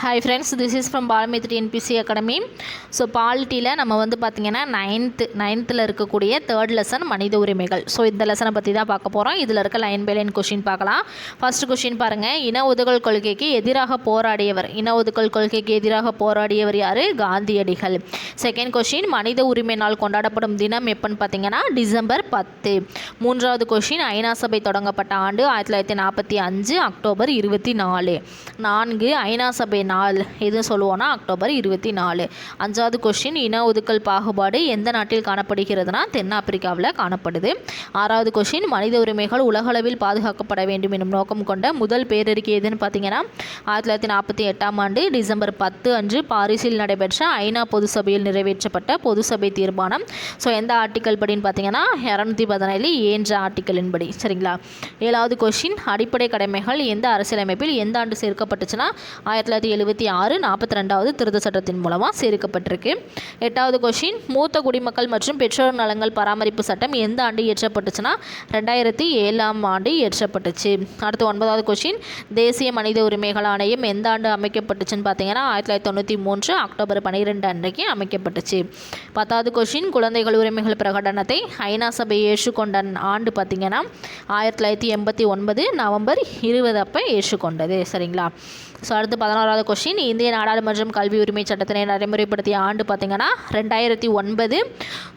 Hi friends this is from Balamithri NPC academy so பாலிட்டியில் நம்ம வந்து பார்த்திங்கன்னா நைன்த்து நைன்த்தில் இருக்கக்கூடிய தேர்ட் லெசன் மனித உரிமைகள். ஸோ இந்த லெசனை பற்றி தான் பார்க்க போகிறோம் இதில் இருக்க லைன் பை லைன் கொஷின் பார்க்கலாம். ஃபர்ஸ்ட் கொஷின் பாருங்கள் இன ஒதுக்கல் கொள்கைக்கு எதிராக போராடியவர். இன ஒதுக்கல் கொள்கைக்கு எதிராக போராடியவர் யார்? காந்தியடிகள். செகண்ட் கொஷின் மனித உரிமை நாள் கொண்டாடப்படும் தினம் எப்போன்னு பார்த்தீங்கன்னா டிசம்பர் பத்து. மூன்றாவது கொஷின் ஐநா சபை தொடங்கப்பட்ட ஆண்டு ஆயிரத்தி தொள்ளாயிரத்தி நாற்பத்தி அஞ்சு அக்டோபர் இருபத்தி நாலு. நான்கு ஐநா சபை நாள் எது சொல்லுவோன்னா அக்டோபர் இருபத்தி நாலு. அஞ்சாவது கொஷின் இன ஒதுக்கல் பாகுபாடு எந்த நாட்டில் காணப்படுகிறதுனா தென்னாப்பிரிக்காவில் காணப்படுது. ஆறாவது கொஷின் மனித உரிமைகள் உலகளவில் பாதுகாக்கப்பட வேண்டும் எனும் நோக்கம் கொண்ட முதல் பேரறிக்கை எதுன்னு பார்த்தீங்கன்னா ஆயிரத்தி தொள்ளாயிரத்தி நாற்பத்தி எட்டாம் ஆண்டு டிசம்பர் பத்து அன்று பாரிஸில் நடைபெற்ற ஐநா பொது சபையில் நிறைவேற்றப்பட்ட பொது சபை தீர்மானம். ஸோ எந்த ஆர்டிக்கல் படின்னு பார்த்தீங்கன்னா இரநூத்தி பதினேழு ஏன்ற ஆர்டிக்கலின் படி. சரிங்களா? ஏழாவது கொஷின் அடிப்படை கடமைகள் எந்த அரசியலமைப்பில் எந்த ஆண்டு சேர்க்கப்பட்டுச்சுன்னா ஆயிரத்தி தொள்ளாயிரத்தி எழுபத்தி ஆறு நாற்பத்தி ரெண்டாவது திருத்த சட்டத்தின் மூலமாக சேர்க்கப்பட்டிருக்கு. எட்டாவது கொஷின் மூத்த குடிமக்கள் மற்றும் பெற்றோர் நலங்கள் பராமரிப்பு சட்டம் எந்த ஆண்டு இயற்றப்பட்டுச்சுன்னா ரெண்டாயிரத்தி ஏழாம் ஆண்டு இயற்றப்பட்டுச்சு. அடுத்து ஒன்பதாவது கொஷின் தேசிய மனித உரிமைகள் ஆணையம் எந்த ஆண்டு அமைக்கப்பட்டுச்சுன்னு பார்த்தீங்கன்னா ஆயிரத்தி தொள்ளாயிரத்தி தொண்ணூற்றி மூன்று அக்டோபர் பன்னிரெண்டு அன்றைக்கு அமைக்கப்பட்டுச்சு. பத்தாவது கொஷின் குழந்தைகள் உரிமைகள் பிரகடனத்தை ஐநா சபை ஏற்றுக்கொண்ட ஆண்டு பார்த்தீங்கன்னா ஆயிரத்தி தொள்ளாயிரத்தி எண்பத்தி ஒன்பது நவம்பர் இருபது அப்போ ஏற்றுக்கொண்டது. சரிங்களா? ஸோ அடுத்து பதினோராவது கொஷின் இந்திய நாடாளுமன்றம் கல்வி உரிமை சட்டத்தினை நடைமுறைப்படுத்திய ஆண்டு பார்த்திங்கன்னா ரெண்டாயிரத்தி ஒன்பது.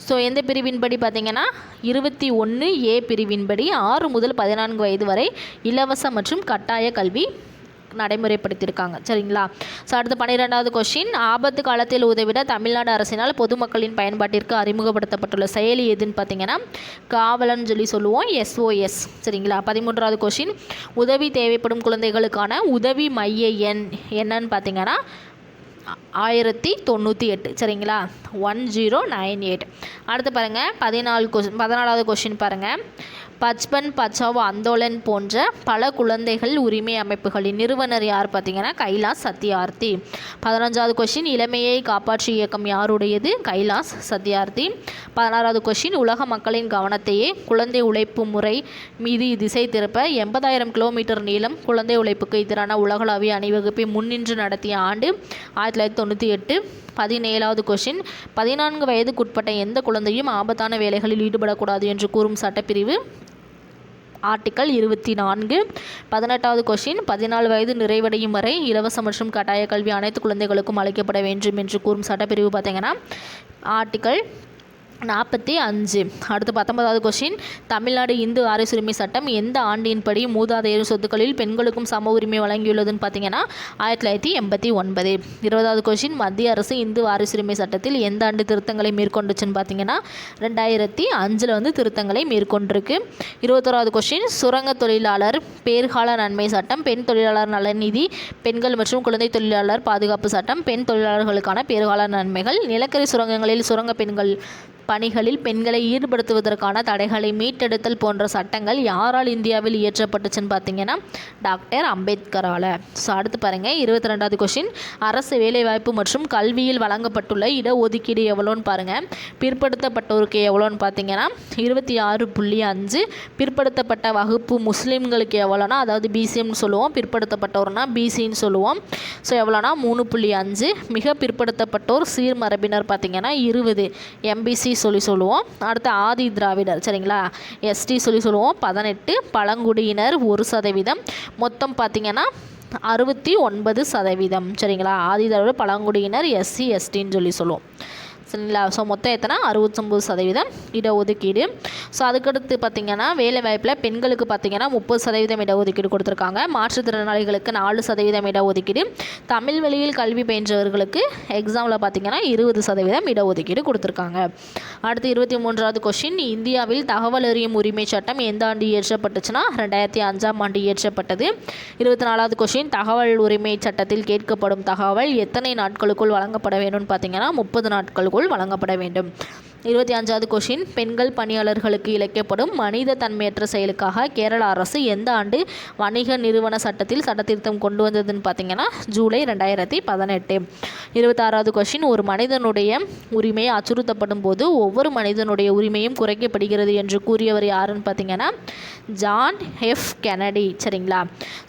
ஸோ எந்த பிரிவின்படி பார்த்திங்கன்னா இருபத்தி ஒன்று ஏ பிரிவின்படி ஆறு முதல் பதினான்கு வயது வரை இலவச மற்றும் கட்டாய கல்வி நடைமுறைப்படுத்தியிருக்காங்க. சரிங்களா? ஸோ அடுத்து பன்னிரெண்டாவது கொஷின் ஆபத்து காலத்தில் உதவிட தமிழ்நாடு அரசினால் பொதுமக்களின் பயன்பாட்டிற்கு அறிமுகப்படுத்தப்பட்டுள்ள செயலி எதுன்னு பார்த்தீங்கன்னா காவலன் சொல்லி சொல்லுவோம் எஸ்ஓஎஸ் சரிங்களா? பதிமூன்றாவது கொஷின் உதவி தேவைப்படும் குழந்தைகளுக்கான உதவி மைய எண் என்னன்னு பார்த்தீங்கன்னா ஆயிரத்தி தொண்ணூற்றி எட்டு. சரிங்களா? One zero nine eight. அடுத்து பாருங்கள் பதினாலு கொஷின் பதினாலாவது கொஷின் பாருங்கள் பச்பன் பச்சாவ் ஆந்தோலன் போன்ற பல குழந்தைகள் உரிமை அமைப்புகளின் நிறுவனர் யார் பார்த்தீங்கன்னா கைலாஸ் சத்யார்த்தி. பதினஞ்சாவது கொஷின் இளமையை காப்பாற்று இயக்கம் யாருடையது? கைலாஸ் சத்யார்த்தி. பதினாறாவது கொஷின் உலக மக்களின் கவனத்தையே குழந்தை உழைப்பு முறை மீது திசை திருப்ப எண்பதாயிரம் கிலோமீட்டர் நீளம் குழந்தை உழைப்புக்கு எதிரான உலகளாவிய அணிவகுப்பை முன்னின்று நடத்திய ஆண்டு ஆயிரத்தி தொள்ளாயிரத்தி தொண்ணூற்றி எட்டு. பதினேழாவது கொஷின் பதினான்கு வயதுக்குட்பட்ட எந்த குழந்தையும் ஆபத்தான வேலைகளில் ஈடுபடக்கூடாது என்று கூறும் சட்டப்பிரிவு ஆர்டிக்கல் இருபத்தி நான்கு பதினெட்டாவது கொஷின் பதினாலு வயது நிறைவடையும் வரை இலவச மற்றும் கட்டாய கல்வி அனைத்து குழந்தைகளுக்கும் அளிக்கப்பட வேண்டும் என்று கூறும் சட்டப்பிரிவு பார்த்தீங்கன்னா ஆர்டிக்கல் நாற்பத்தி அஞ்சு. அடுத்து பத்தொன்பதாவது கொஷின் தமிழ்நாடு இந்து வாரிசுரிமை சட்டம் எந்த ஆண்டின்படி மூதாதையர் சொத்துக்களில் பெண்களுக்கும் சம உரிமை வழங்கியுள்ளதுன்னு பார்த்தீங்கன்னா ஆயிரத்தி தொள்ளாயிரத்தி எண்பத்தி ஒன்பது. இருபதாவது கொஷின் மத்திய அரசு இந்து வாரிசுரிமை சட்டத்தில் எந்த ஆண்டு திருத்தங்களை மேற்கொண்டுச்சுன்னு பார்த்தீங்கன்னா ரெண்டாயிரத்தி அஞ்சில் வந்து திருத்தங்களை மேற்கொண்டிருக்கு. இருபத்தோராவது கொஷின் சுரங்க தொழிலாளர் பேர்கால நன்மை சட்டம் பெண் தொழிலாளர் நலநிதி பெண்கள் மற்றும் குழந்தை தொழிலாளர் பாதுகாப்பு சட்டம் பெண் தொழிலாளர்களுக்கான பேர்கால நன்மைகள் நிலக்கரி சுரங்கங்களில் சுரங்க பெண்கள் பணிகளில் பெண்களை ஈடுபடுத்துவதற்கான தடைகளை மீட்டெடுத்தல் போன்ற சட்டங்கள் யாரால் இந்தியாவில் இயற்றப்பட்டுச்சுன்னு பார்த்தீங்கன்னா டாக்டர் அம்பேத்கரால். ஸோ அடுத்து பாருங்கள் இருபத்தி ரெண்டாவது கொஷின் அரசு வேலைவாய்ப்பு மற்றும் கல்வியில் வழங்கப்பட்டுள்ள இடஒதுக்கீடு எவ்வளோன்னு பாருங்கள் பிற்படுத்தப்பட்டோருக்கு எவ்வளோன்னு பார்த்தீங்கன்னா இருபத்தி ஆறு புள்ளி அஞ்சு. பிற்படுத்தப்பட்ட வகுப்பு முஸ்லீம்களுக்கு எவ்வளோனா அதாவது பிசிஎம்னு சொல்லுவோம். பிற்படுத்தப்பட்டோர்னா பிசின்னு சொல்லுவோம். ஸோ எவ்வளோனா மூணு புள்ளி அஞ்சு. மிக பிற்படுத்தப்பட்டோர் சீர்மரபினர் பார்த்தீங்கன்னா இருபது. எம்பிசி சொல்லி சொல்லுவோம். அடுத்து ஆதி திராவிடர் சரிங்களா? எஸ்டி சொல்லி சொல்லுவோம். பதினெட்டு பழங்குடியினர் ஒரு சதவீதம். மொத்தம் பார்த்திங்கன்னா அறுபத்தி ஒன்பது சதவீதம் சரிங்களா? ஆதி திராவிடர் பழங்குடியினர் எஸ்சி எஸ்டின்னு சொல்லி சொல்லுவோம். சரிங்களா ஸோ மொத்தம் எத்தனை? அறுபத்தொம்பது சதவீதம் இடஒதுக்கீடு. ஸோ அதுக்கடுத்து பார்த்திங்கன்னா வேலைவாய்ப்பில் பெண்களுக்கு பார்த்திங்கன்னா முப்பது சதவீதம் இடஒதுக்கீடு கொடுத்துருக்காங்க. மாற்றுத்திறனாளிகளுக்கு நாலு சதவீதம் இடஒதுக்கீடு. தமிழ் வழியில் கல்வி பயின்றவர்களுக்கு எக்ஸாமில் பார்த்திங்கன்னா இருபது சதவீதம் இடஒதுக்கீடு கொடுத்துருக்காங்க. அடுத்து இருபத்தி மூன்றாவது கொஷின் இந்தியாவில் தகவல் அறியும் உரிமை சட்டம் எந்த ஆண்டு இயற்றப்பட்டுச்சுன்னா ரெண்டாயிரத்தி அஞ்சாம் ஆண்டு இயற்றப்பட்டது. இருபத்தி நாலாவது கொஷின் தகவல் உரிமை சட்டத்தில் கேட்கப்படும் தகவல் எத்தனை நாட்களுக்குள் வழங்கப்பட வேணும்னு பார்த்தீங்கன்னா முப்பது நாட்களுக்குள் போல் வழங்கப்பட வேண்டும். இருபத்தி அஞ்சாவது கொஷின் பெண்கள் பணியாளர்களுக்கு இழைக்கப்படும் மனித தன்மையற்ற செயலுக்காக கேரள அரசு எந்த ஆண்டு வணிக நிறுவன சட்டத்தில் சட்டத்திருத்தம் கொண்டு வந்ததுன்னு பார்த்தீங்கன்னா ஜூலை ரெண்டாயிரத்தி பதினெட்டு. இருபத்தாறாவது கொஷின் ஒரு மனிதனுடைய உரிமை அச்சுறுத்தப்படும் போது ஒவ்வொரு மனிதனுடைய உரிமையும் குறைக்கப்படுகிறது என்று கூறியவர் யாருன்னு பார்த்தீங்கன்னா ஜான் எஃப் கெனடி. சரிங்களா?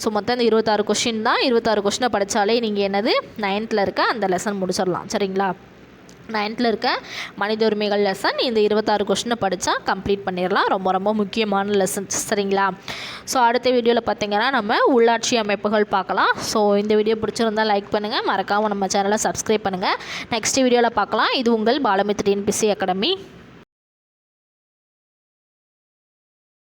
ஸோ மொத்தம் இந்த இருபத்தாறு கொஷின் தான். இருபத்தாறு கொஷினை படித்தாலே நீங்கள் என்னது? நைன்த்தில் இருக்க அந்த லெசன் முடிச்சிடலாம். சரிங்களா? நைன்த்தில் இருக்க மனித உரிமைகள் லெசன் இந்த இருபத்தாறு கொஷினை படித்தா கம்ப்ளீட் பண்ணிடலாம். ரொம்ப ரொம்ப முக்கியமான லெசன்ஸ் சரிங்களா? ஸோ அடுத்த வீடியோவில் பார்த்தீங்கன்னா நம்ம உள்ளாட்சி அமைப்புகள் பார்க்கலாம். ஸோ இந்த வீடியோ பிடிச்சிருந்தா லைக் பண்ணுங்கள் மறக்காமல் நம்ம சேனலை சப்ஸ்கிரைப் பண்ணுங்கள் நெக்ஸ்ட் வீடியோவில் பார்க்கலாம். இது உங்கள் பாலமித்ரி என்பிசி அகாடமி